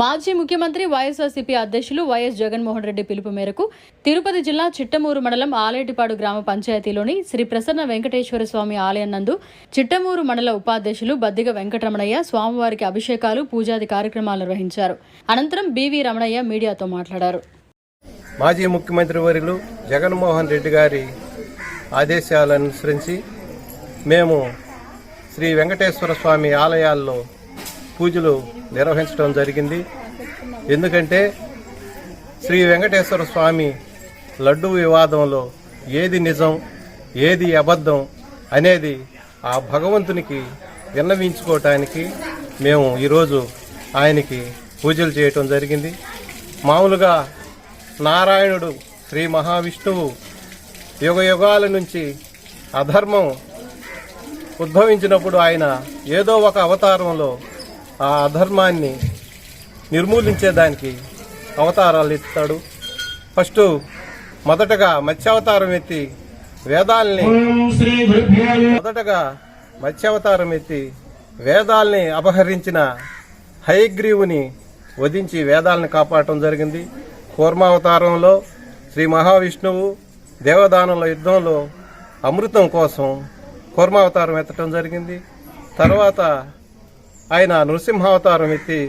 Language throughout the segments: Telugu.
మాజీ ముఖ్యమంత్రి వైఎస్ఆర్సీపీ అధ్యక్షులు వైఎస్ జగన్మోహన్ రెడ్డి పిలుపు మేరకు తిరుపతి జిల్లా చిట్టమూరు మండలం ఆలేటిపాడు గ్రామ పంచాయతీలోని శ్రీ ప్రసన్న వెంకటేశ్వర స్వామి ఆలయం నందు చిట్టమూరు మండల ఉపాధ్యక్షులు బద్దిగ వెంకటరమణయ్య స్వామివారికి అభిషేకాలు పూజాది కార్యక్రమాలు నిర్వహించారు. అనంతరం బీవీ రమణయ్య మీడియాతో మాట్లాడారు. మాజీ ముఖ్యమంత్రి వర్యులు జగన్మోహన్ రెడ్డి గారి ఆదేశాలను అనుసరించి మేము శ్రీ వెంకటేశ్వర స్వామి ఆలయాల్లో పూజలు నిర్వహించడం జరిగింది. ఎందుకంటే శ్రీ వెంకటేశ్వర స్వామి లడ్డు వివాదంలో ఏది నిజం ఏది అబద్ధం అనేది ఆ భగవంతునికి విన్నవించుకోవటానికి మేము ఈరోజు ఆయనకి పూజలు చేయటం జరిగింది. మామూలుగా నారాయణుడు శ్రీ మహావిష్ణువు యుగ యుగాల నుంచి అధర్మం ఉద్భవించినప్పుడు ఆయన ఏదో ఒక అవతారంలో ఆ అధర్మాన్ని నిర్మూలించేదానికి అవతారాలు ఎత్తుతాడు ఫస్ట్ మొదటగా మత్స్యావతారం ఎత్తి వేదాల్ని మొదటగా మత్స్యావతారం ఎత్తి వేదాల్ని అపహరించిన హయగ్రీవుని వధించి వేదాలను కాపాడటం జరిగింది. కూర్మావతారంలో శ్రీ మహావిష్ణువు దేవదానుల యుద్ధంలో అమృతం కోసం కూర్మావతారం ఎత్తడం జరిగింది. తర్వాత ఆయన నృసింహావతారం ఎత్తి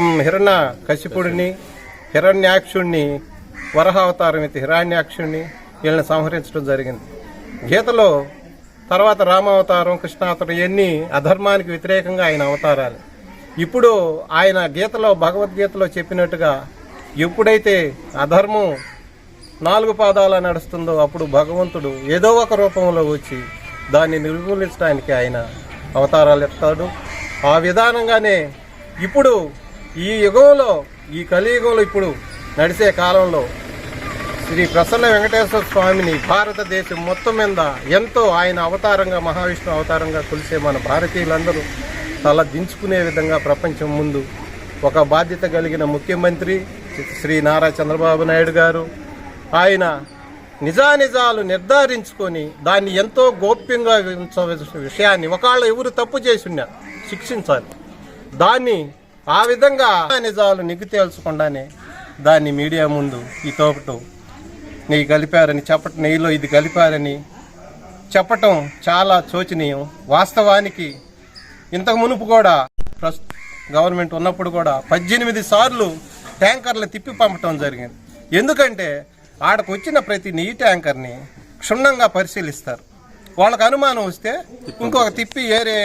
మ్, హిరణ్య కశిపుడిని హిరణ్యాక్షుణ్ణి వరహావతారం ఎత్తి హిరణ్యాక్షుణ్ణి వీళ్ళని సంహరించడం జరిగింది. గీతలో తర్వాత రామావతారం కృష్ణావతారం ఇవన్నీ అధర్మానికి వ్యతిరేకంగా ఆయన అవతారాలు. ఇప్పుడు ఆయన గీతలో భగవద్గీతలో చెప్పినట్టుగా ఎప్పుడైతే అధర్మం నాలుగు పాదాల నడుస్తుందో అప్పుడు భగవంతుడు ఏదో ఒక రూపంలో వచ్చి దాన్ని నిర్మూలించడానికి ఆయన అవతారాలు ఎత్తాడు. ఆ విధానంగానే ఇప్పుడు ఈ యుగంలో ఈ కలియుగంలో ఇప్పుడు నడిచే కాలంలో శ్రీ ప్రసన్న వెంకటేశ్వర స్వామిని భారతదేశం మొత్తం మీద ఎంతో ఆయన అవతారంగా మహావిష్ణు అవతారంగా కొలిసే మన భారతీయులందరూ తల దించుకునే విధంగా ప్రపంచం ముందు ఒక బాధ్యత కలిగిన ముఖ్యమంత్రి శ్రీ నారా చంద్రబాబు నాయుడు గారు. ఆయన నిజానిజాలు నిర్ధారించుకొని దాన్ని ఎంతో గోప్యంగా విషయాన్ని ఒకళ్ళు ఎవరు తప్పు చేసి ఉన్నారు శిక్షించాలి. దాన్ని ఆ విధంగా నిజాలు నిగ్గు తేల్చకుండానే దాన్ని మీడియా ముందు ఈ తోపటు నెయ్యి కలిపారని చెప్పటం నెయ్యిలో ఇది కలిపారని చెప్పటం చాలా శోచనీయం వాస్తవానికి ఇంతకు మునుపు కూడా ప్రస్ గవర్నమెంట్ ఉన్నప్పుడు కూడా పద్దెనిమిది సార్లు ట్యాంకర్లు తిప్పి పంపటం జరిగింది. ఎందుకంటే ఆడకు వచ్చిన ప్రతి నెయ్యి ట్యాంకర్ని క్షుణ్ణంగా పరిశీలిస్తారు. వాళ్ళకు అనుమానం వస్తే ఇంకొక తిప్పి ఏరే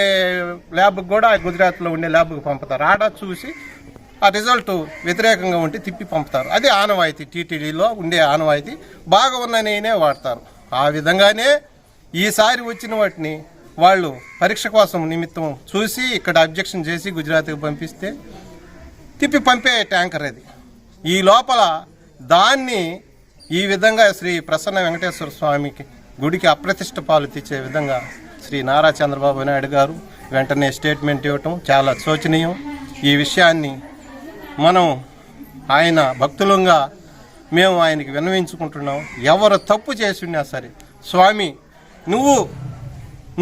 ల్యాబ్కి కూడా గుజరాత్లో ఉండే ల్యాబ్కి పంపుతారు. ఆడ చూసి ఆ రిజల్ట్ వ్యతిరేకంగా ఉంటే తిప్పి పంపుతారు. అదే ఆనవాయితీ టీటీడీలో ఉండే ఆనవాయితీ. బాగా ఉన్న వాడతారు ఆ విధంగానే ఈసారి వచ్చిన వాటిని వాళ్ళు పరీక్ష కోసం నిమిత్తం చూసి ఇక్కడ అబ్జెక్షన్ చేసి గుజరాత్కి పంపిస్తే తిప్పి పంపే ట్యాంకర్ అది. ఈ లోపల దాన్ని ఈ విధంగా శ్రీ ప్రసన్న వెంకటేశ్వర స్వామికి గుడికి అప్రతిష్ట పాలు తెచ్చే విధంగా శ్రీ నారా చంద్రబాబు నాయుడు గారు వెంటనే స్టేట్మెంట్ ఇవ్వటం చాలా శోచనీయం. ఈ విషయాన్ని మనం ఆయన భక్తులంగా మేము ఆయనకి విన్నవించుకుంటున్నాం. ఎవరు తప్పు చేసి ఉన్నా సరే స్వామి నువ్వు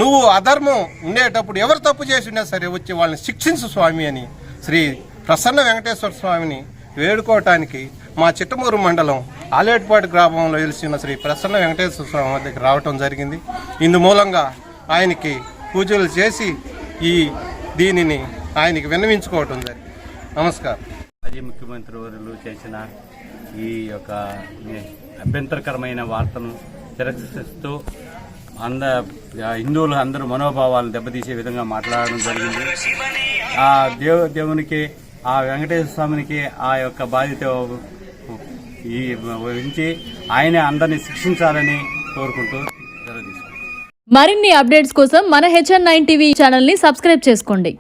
నువ్వు అధర్మం ఉండేటప్పుడు ఎవరు తప్పు చేసి ఉన్నా సరే వచ్చి వాళ్ళని శిక్షించు స్వామి అని శ్రీ ప్రసన్న వెంకటేశ్వర స్వామిని వేడుకోవటానికి మా చిట్టమూరు మండలం ఆలేటిపాటి గ్రామంలో వెలిసిన శ్రీ ప్రసన్న వెంకటేశ్వర స్వామి వద్దకు రావటం జరిగింది. ఇందు మూలంగా ఆయనకి పూజలు చేసి ఈ దీనిని ఆయనకి విన్నవించుకోవటం జరిగింది. నమస్కారం. మాజీ ముఖ్యమంత్రి వర్యులు చేసిన ఈ యొక్క అభ్యంతరకరమైన వార్తను తిరస్కరిస్తూ అంద హిందువులు అందరూ మనోభావాలను దెబ్బతీసే విధంగా మాట్లాడడం జరిగింది. ఆ దేవు దేవునికి ఆ వెంకటేశ్వర స్వామినికి ఆ యొక్క బాధ్యత ఈ ఉంచి ఆయనే అందరినీ శిక్షించాలని కోరుకుంటూ మరిన్ని అప్డేట్స్ కోసం మన హెచ్ఎన్ నైన్ టీవీ ఛానల్ని సబ్స్క్రైబ్ చేసుకోండి.